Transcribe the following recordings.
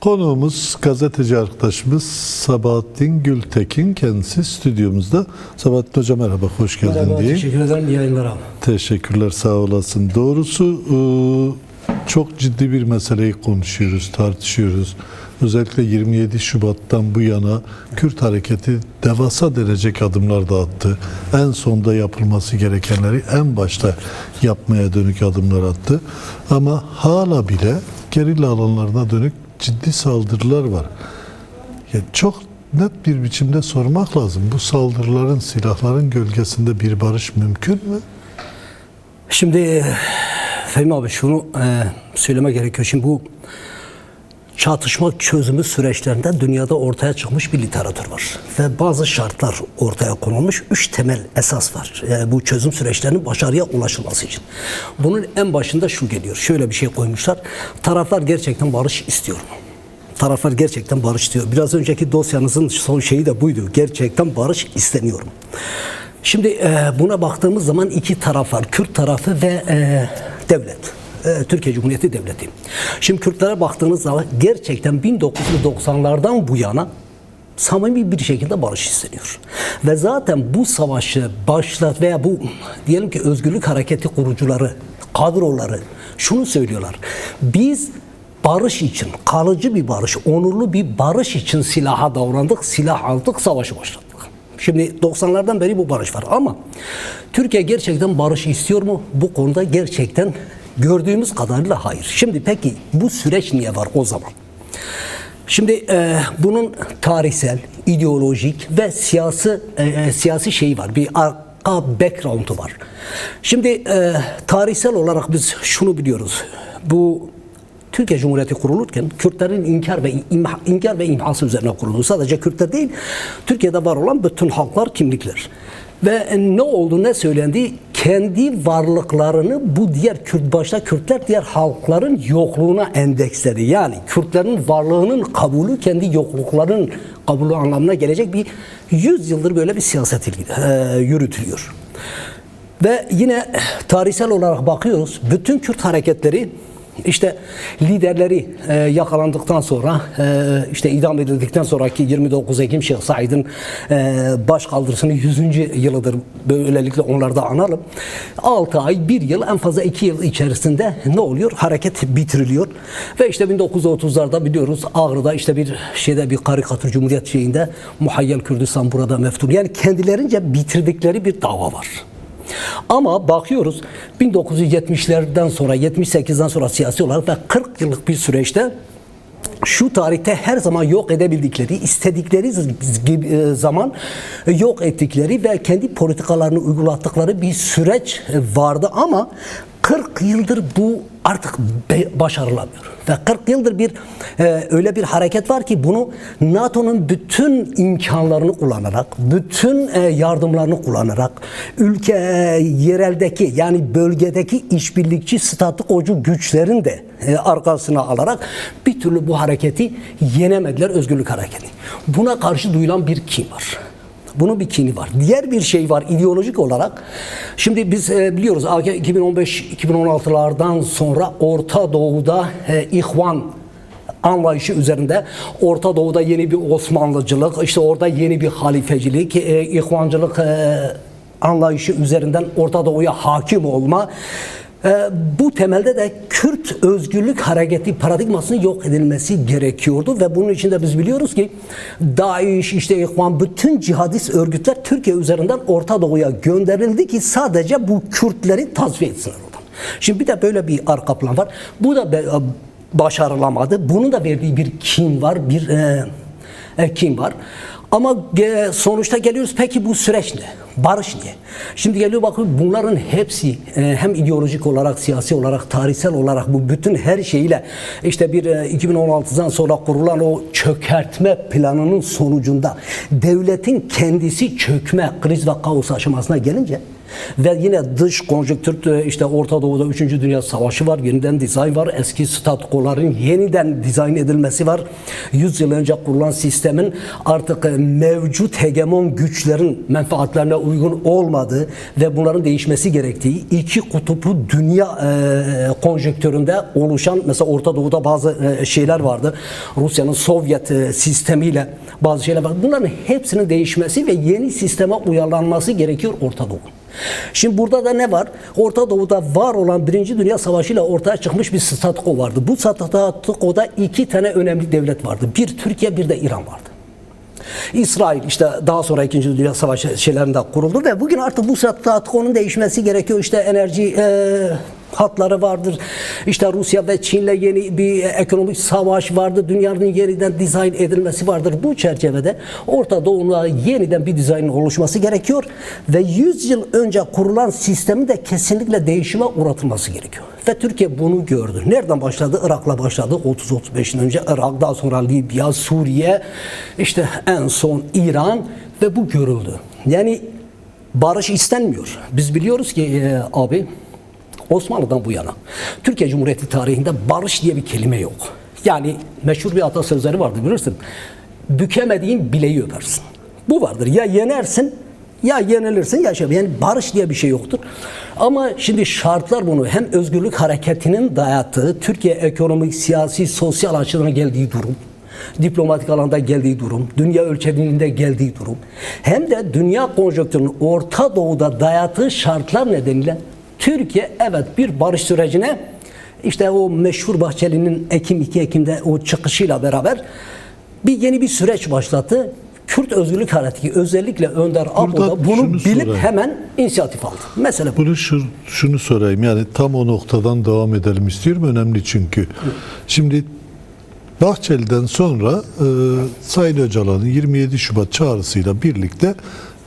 Konuğumuz gazeteci arkadaşımız Sabahattin Gültekin. Kendisi stüdyomuzda. Sabahattin Hocam merhaba, hoş geldin Merhaba, diye. teşekkür ederim. İyi yayınlar abi. Teşekkürler, sağ olasın. Doğrusu e, çok ciddi bir meseleyi konuşuyoruz, tartışıyoruz. Özellikle 27 Şubat'tan bu yana Kürt hareketi devasa derecek adımlar da attı. En sonda yapılması gerekenleri en başta yapmaya dönük adımlar attı. Ama hala bile gerilla alanlarına dönük ciddi saldırılar var. Ya çok net bir biçimde sormak lazım. Bu saldırıların, silahların gölgesinde bir barış mümkün mü? Şimdi e, Fehmi abi şunu e, söyleme gerekiyor. Şimdi bu çatışma çözümü süreçlerinde dünyada ortaya çıkmış bir literatür var. Ve bazı şartlar ortaya konulmuş. Üç temel esas var. E, bu çözüm süreçlerinin başarıya ulaşılması için. Bunun en başında şu geliyor. Şöyle bir şey koymuşlar. Taraflar gerçekten barış istiyor mu? Taraflar gerçekten barış istiyor. Biraz önceki dosyanızın son şeyi de buydu. Gerçekten barış isteniyor mu? Şimdi e, buna baktığımız zaman iki taraf var. Kürt tarafı ve e, devlet. E, Türkiye Cumhuriyeti Devleti. Şimdi Kürtlere baktığınız zaman gerçekten 1990'lardan bu yana samimi bir şekilde barış isteniyor. Ve zaten bu savaşı başlat veya bu diyelim ki özgürlük hareketi kurucuları, kadroları şunu söylüyorlar. Biz barış için, kalıcı bir barış, onurlu bir barış için silaha davrandık, silah aldık, savaşı başlattık. Şimdi 90'lardan beri bu barış var ama Türkiye gerçekten barış istiyor mu? Bu konuda gerçekten gördüğümüz kadarıyla hayır. Şimdi peki bu süreç niye var o zaman? Şimdi e, bunun tarihsel, ideolojik ve siyasi e, e, siyasi şeyi var. Bir arka background'u var. Şimdi e, tarihsel olarak biz şunu biliyoruz. Bu Türkiye Cumhuriyeti kurulurken Kürtlerin inkar ve imha, inkar ve imhası üzerine kuruldu. Sadece Kürtler değil, Türkiye'de var olan bütün halklar, kimlikler. Ve ne oldu, ne söylendi? Kendi varlıklarını bu diğer Kürt, başta Kürtler diğer halkların yokluğuna endeksledi. Yani Kürtlerin varlığının kabulü kendi yokluklarının kabulü anlamına gelecek bir 100 yıldır böyle bir siyaset e, yürütülüyor. Ve yine tarihsel olarak bakıyoruz. Bütün Kürt hareketleri işte liderleri e, yakalandıktan sonra e, işte idam edildikten sonraki 29 Ekim Şeyh Said'in e, baş kaldırısının 100. yılıdır. Böylelikle onları da analım. 6 ay, 1 yıl en fazla 2 yıl içerisinde ne oluyor? Hareket bitiriliyor. Ve işte 1930'larda biliyoruz Ağrı'da işte bir şeyde bir karikatür Cumhuriyet şeyinde Muhayyel Kürdistan burada meftun. Yani kendilerince bitirdikleri bir dava var. Ama bakıyoruz 1970'lerden sonra 78'den sonra siyasi olarak ve 40 yıllık bir süreçte şu tarihte her zaman yok edebildikleri, istedikleri e, zaman yok ettikleri ve kendi politikalarını uygulattıkları bir süreç e, vardı. Ama 40 yıldır bu artık başarılamıyor. Ve 40 yıldır bir e, öyle bir hareket var ki bunu NATO'nun bütün imkanlarını kullanarak, bütün e, yardımlarını kullanarak, ülke e, yereldeki yani bölgedeki işbirlikçi statükocu güçlerin de e, arkasına alarak bir türlü bu hareketi yenemediler özgürlük hareketi. Buna karşı duyulan bir kin var. Bunun bir kini var. Diğer bir şey var ideolojik olarak. Şimdi biz e, biliyoruz 2015-2016'lardan sonra Orta Doğu'da e, ihvan anlayışı üzerinde Orta Doğu'da yeni bir Osmanlıcılık, işte orada yeni bir halifecilik, e, ihvancılık e, anlayışı üzerinden Orta Doğu'ya hakim olma. E, bu temelde de Kürt özgürlük hareketi paradigmasının yok edilmesi gerekiyordu ve bunun için de biz biliyoruz ki DAEŞ, işte İhvan, bütün cihadist örgütler Türkiye üzerinden Orta Doğu'ya gönderildi ki sadece bu Kürtleri tasfiye etsinler oradan. Şimdi bir de böyle bir arka plan var. Bu da be- başarılamadı. Bunun da verdiği bir kin var, bir e, e, kin var. Ama sonuçta geliyoruz peki bu süreç ne? Barış ne? Şimdi geliyor bakın bunların hepsi e, hem ideolojik olarak, siyasi olarak, tarihsel olarak bu bütün her şeyiyle işte bir e, 2016'dan sonra kurulan o çökertme planının sonucunda devletin kendisi çökme, kriz ve kaos aşamasına gelince Ve yine dış konjonktür e, işte Orta Doğu'da 3. Dünya Savaşı var. Yeniden dizayn var. Eski statkoların yeniden dizayn edilmesi var. 100 yıl önce kurulan sistemin artık e, mevcut hegemon güçlerin menfaatlerine uygun olmadığı ve bunların değişmesi gerektiği iki kutuplu dünya e, konjonktüründe oluşan mesela Orta Doğu'da bazı e, şeyler vardı. Rusya'nın Sovyet e, sistemiyle bazı şeyler var. Bunların hepsinin değişmesi ve yeni sisteme uyarlanması gerekiyor Orta Doğu. Şimdi burada da ne var? Orta Doğu'da var olan Birinci Dünya Savaşı ile ortaya çıkmış bir statüko vardı. Bu statükoda iki tane önemli devlet vardı. Bir Türkiye, bir de İran vardı. İsrail işte daha sonra 2. Dünya Savaşı şeylerinde kuruldu ve bugün artık bu statükonun değişmesi gerekiyor. İşte enerji e, hatları vardır. İşte Rusya ve Çin'le yeni bir ekonomik savaş vardır. Dünyanın yeniden dizayn edilmesi vardır. Bu çerçevede Orta Doğu'na yeniden bir dizaynın oluşması gerekiyor ve 100 yıl önce kurulan sistemin de kesinlikle değişime uğratılması gerekiyor. Ve Türkiye bunu gördü. Nereden başladı? Irak'la başladı. 30-35 yıl önce Irak, daha sonra Libya, Suriye, işte en son İran ve bu görüldü. Yani barış istenmiyor. Biz biliyoruz ki e, abi Osmanlı'dan bu yana Türkiye Cumhuriyeti tarihinde barış diye bir kelime yok. Yani meşhur bir atasözleri vardır bilirsin. Bükemediğin bileği öpersin. Bu vardır. Ya yenersin ya yenilirsin ya şey. Yani barış diye bir şey yoktur. Ama şimdi şartlar bunu hem özgürlük hareketinin dayattığı Türkiye ekonomik, siyasi, sosyal açıdan geldiği durum diplomatik alanda geldiği durum, dünya ölçeğinde geldiği durum, hem de dünya konjonktürünün Orta Doğu'da dayattığı şartlar nedeniyle Türkiye evet bir barış sürecine işte o meşhur Bahçeli'nin Ekim 2 Ekim'de o çıkışıyla beraber bir yeni bir süreç başlattı. Kürt Özgürlük Hareketi özellikle Önder Apo'da bunu şunu bilip sorayım. hemen inisiyatif aldı. Mesela bu. Bunu şu, şunu sorayım yani tam o noktadan devam edelim istiyorum önemli çünkü. Şimdi Bahçeli'den sonra e, Sayın Öcalan'ın 27 Şubat çağrısıyla birlikte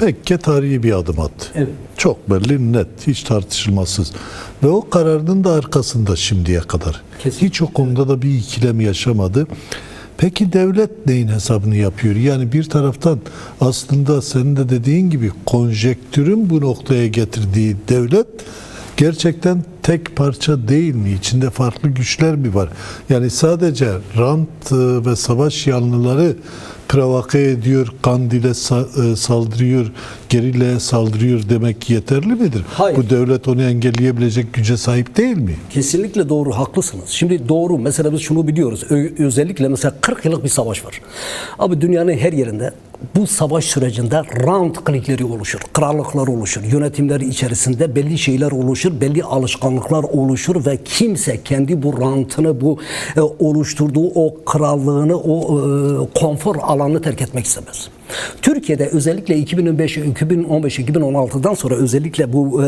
Pekke tarihi bir adım attı. Evet. Çok belli, net, hiç tartışılmazsız. Ve o kararının da arkasında şimdiye kadar. Kesinlikle. Hiç o konuda da bir ikilem yaşamadı. Peki devlet neyin hesabını yapıyor? Yani bir taraftan aslında senin de dediğin gibi konjektürün bu noktaya getirdiği devlet gerçekten tek parça değil mi? İçinde farklı güçler mi var? Yani sadece rant e, ve savaş yanlıları provoke ediyor, Kandil'e e, saldırıyor, gerilleye saldırıyor demek yeterli midir? Hayır. Bu devlet onu engelleyebilecek güce sahip değil mi? Kesinlikle doğru, haklısınız. Şimdi doğru, mesela biz şunu biliyoruz. Ö- özellikle mesela 40 yıllık bir savaş var. Abi dünyanın her yerinde bu savaş sürecinde rant klikleri oluşur, krallıklar oluşur, yönetimler içerisinde belli şeyler oluşur, belli alışkanlıklar oluşur ve kimse kendi bu rantını, bu e, oluşturduğu o krallığını, o e, konfor alanını terk etmek istemez. Türkiye'de özellikle 2015 2015 2016'dan sonra özellikle bu e,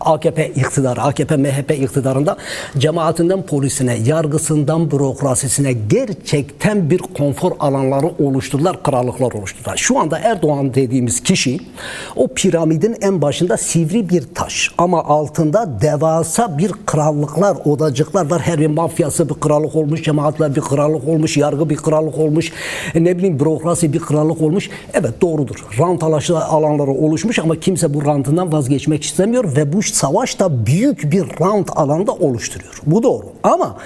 AKP iktidarı, AKP MHP iktidarında cemaatinden polisine, yargısından bürokrasisine gerçekten bir konfor alanları oluşturdular, krallıklar oluşturdular. Şu anda Erdoğan dediğimiz kişi o piramidin en başında sivri bir taş ama altında devasa bir krallıklar, odacıklar var. Her bir mafyası bir krallık olmuş, cemaatler bir krallık olmuş, yargı bir krallık olmuş, ne bileyim bürokrasi bir krallık olmuş. Evet doğrudur. Rant alanları oluşmuş ama kimse bu rantından vazgeçmek istemiyor ve bu savaş da büyük bir rant alanda oluşturuyor. Bu doğru. Ama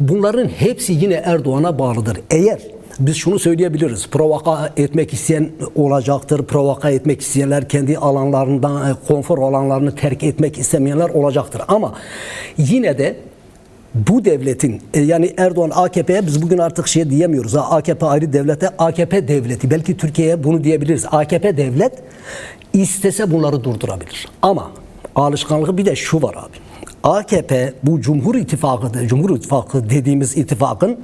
bunların hepsi yine Erdoğan'a bağlıdır. Eğer biz şunu söyleyebiliriz. Provoka etmek isteyen olacaktır. Provoka etmek isteyenler kendi alanlarından, e, konfor alanlarını terk etmek istemeyenler olacaktır. Ama yine de bu devletin e, yani Erdoğan AKP'ye biz bugün artık şey diyemiyoruz. Ha, AKP ayrı devlete AKP devleti belki Türkiye'ye bunu diyebiliriz. AKP devlet istese bunları durdurabilir. Ama alışkanlığı bir de şu var abi. AKP bu Cumhur İttifakı, Cumhur İttifakı dediğimiz ittifakın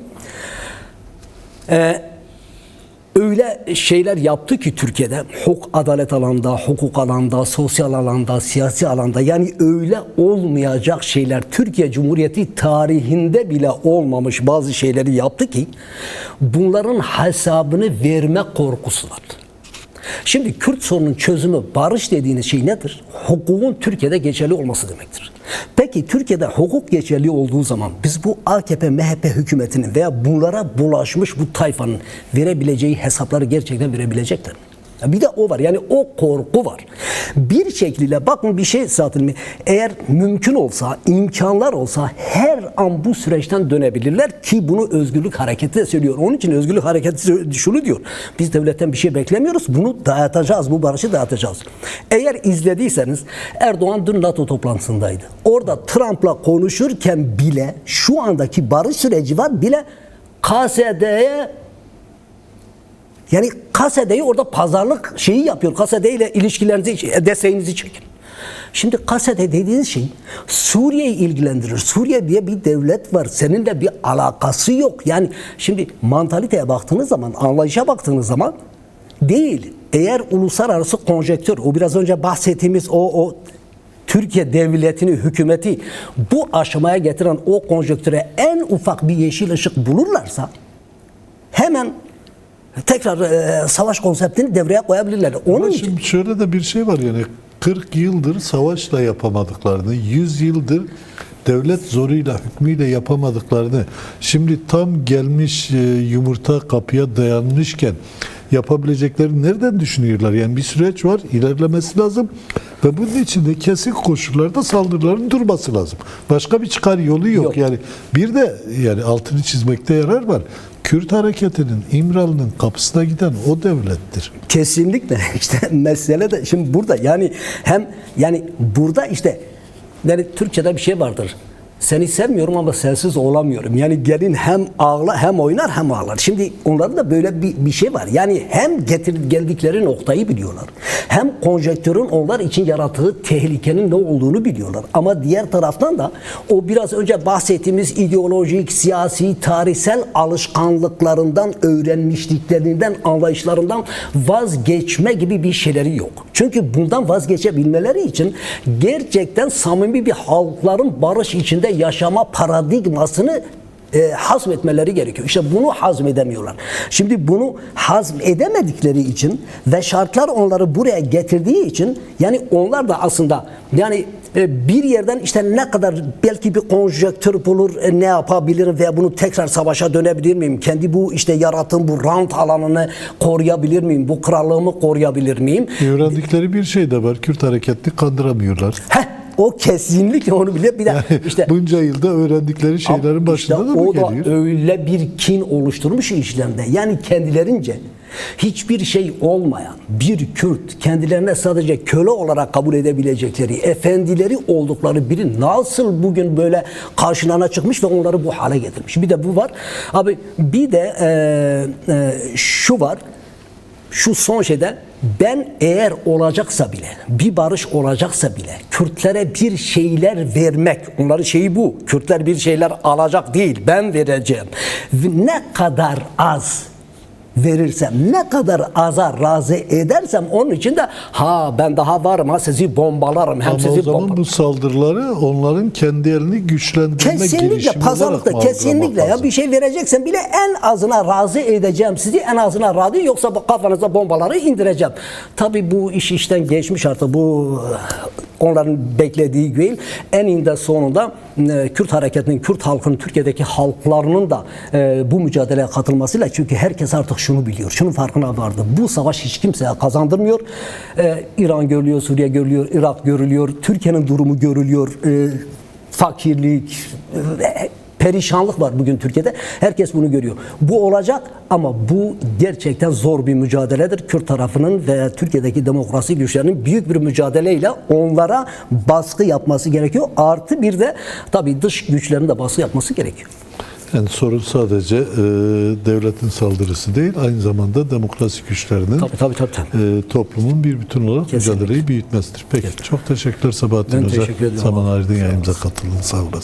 öyle şeyler yaptı ki Türkiye'de hukuk adalet alanda, hukuk alanda, sosyal alanda, siyasi alanda yani öyle olmayacak şeyler Türkiye Cumhuriyeti tarihinde bile olmamış bazı şeyleri yaptı ki bunların hesabını verme korkusu var. Şimdi Kürt sorunun çözümü barış dediğiniz şey nedir? Hukukun Türkiye'de geçerli olması demektir. Peki Türkiye'de hukuk geçerli olduğu zaman biz bu AKP MHP hükümetinin veya bunlara bulaşmış bu tayfanın verebileceği hesapları gerçekten verebilecekler mi? Bir de o var. Yani o korku var. Bir şekliyle bakın bir şey zaten eğer mümkün olsa, imkanlar olsa her an bu süreçten dönebilirler ki bunu özgürlük hareketi de söylüyor. Onun için özgürlük hareketi şunu diyor. Biz devletten bir şey beklemiyoruz. Bunu dağıtacağız. Bu barışı dağıtacağız. Eğer izlediyseniz Erdoğan dün NATO toplantısındaydı. Orada Trump'la konuşurken bile şu andaki barış süreci var bile KSD'ye yani kasedeyi orada pazarlık şeyi yapıyor. Kasede ile ilişkilerinizi, desteğinizi çekin. Şimdi kasede dediğiniz şey Suriye'yi ilgilendirir. Suriye diye bir devlet var. Seninle bir alakası yok. Yani şimdi mantaliteye baktığınız zaman, anlayışa baktığınız zaman değil. Eğer uluslararası konjektör, o biraz önce bahsettiğimiz o, o Türkiye devletini, hükümeti bu aşamaya getiren o konjöktüre en ufak bir yeşil ışık bulurlarsa hemen tekrar e, savaş konseptini devreye koyabilirler. Onun Ama için şimdi şöyle de bir şey var yani 40 yıldır savaşla yapamadıklarını, 100 yıldır devlet zoruyla, hükmüyle yapamadıklarını şimdi tam gelmiş e, yumurta kapıya dayanmışken yapabileceklerini nereden düşünüyorlar? Yani bir süreç var, ilerlemesi lazım ve bunun için de kesin koşullarda saldırıların durması lazım. Başka bir çıkar yolu yok. Yok. Yani bir de yani altını çizmekte yarar var. Kürt hareketinin İmralı'nın kapısına giden o devlettir. Kesinlikle işte mesele de şimdi burada yani hem yani burada işte yani Türkçe'de bir şey vardır. Seni sevmiyorum ama sensiz olamıyorum. Yani gelin hem ağla hem oynar hem ağlar. Şimdi onların da böyle bir, bir şey var. Yani hem getir, geldikleri noktayı biliyorlar. Hem konjektörün onlar için yarattığı tehlikenin ne olduğunu biliyorlar. Ama diğer taraftan da o biraz önce bahsettiğimiz ideolojik, siyasi, tarihsel alışkanlıklarından, öğrenmişliklerinden, anlayışlarından vazgeçme gibi bir şeyleri yok. Çünkü bundan vazgeçebilmeleri için gerçekten samimi bir halkların barış içinde yaşama paradigmasını e, hazmetmeleri gerekiyor. İşte bunu hazmedemiyorlar. Şimdi bunu hazmedemedikleri için ve şartlar onları buraya getirdiği için yani onlar da aslında yani e, bir yerden işte ne kadar belki bir konjöktür bulur e, ne yapabilirim veya bunu tekrar savaşa dönebilir miyim? Kendi bu işte yarattığım bu rant alanını koruyabilir miyim? Bu krallığımı koruyabilir miyim? Öğrendikleri bir şey de var. Kürt hareketini kandıramıyorlar. Heh, o kesinlikle onu bile bir de işte Bunca yılda öğrendikleri şeylerin başında işte da bu o geliyor. da öyle bir kin oluşturmuş işlerinde. Yani kendilerince hiçbir şey olmayan bir Kürt kendilerine sadece köle olarak kabul edebilecekleri, efendileri oldukları biri nasıl bugün böyle karşılarına çıkmış ve onları bu hale getirmiş. Bir de bu var. Abi bir de e, e, şu var şu son şeyde ben eğer olacaksa bile bir barış olacaksa bile Kürtlere bir şeyler vermek onların şeyi bu Kürtler bir şeyler alacak değil ben vereceğim. Ve ne kadar az verirsem ne kadar aza razı edersem onun için de ha ben daha varım ha sizi bombalarım hem Ama sizi o zaman bombalarım. bu saldırıları onların kendi elini güçlendirme Kesinlikle pazarlıkta kesinlikle algılamak ya lazım? bir şey vereceksen bile en azına razı edeceğim sizi en azına razı yoksa kafanıza bombaları indireceğim. Tabi bu iş işten geçmiş artık bu onların beklediği değil. Eninde sonunda e, Kürt hareketinin, Kürt halkının, Türkiye'deki halklarının da e, bu mücadeleye katılmasıyla çünkü herkes artık şunu biliyor, şunun farkına vardı. Bu savaş hiç kimseye kazandırmıyor. E, İran görülüyor, Suriye görülüyor, Irak görülüyor, Türkiye'nin durumu görülüyor. E, fakirlik, e, perişanlık var bugün Türkiye'de. Herkes bunu görüyor. Bu olacak ama bu gerçekten zor bir mücadeledir. Kürt tarafının ve Türkiye'deki demokrasi güçlerinin büyük bir mücadeleyle onlara baskı yapması gerekiyor. Artı bir de tabii dış güçlerin de baskı yapması gerekiyor. Yani sorun sadece e, devletin saldırısı değil, aynı zamanda demokrasi güçlerinin Tabii tabii tabii. tabii. e, toplumun bir bütün olarak Kesinlikle. mücadeleyi büyütmesidir. Peki, çok teşekkürler Sabahattin Ben teşekkür ediyorum. Zaman ayırdın yayınımıza katıldın. Sağ olasın.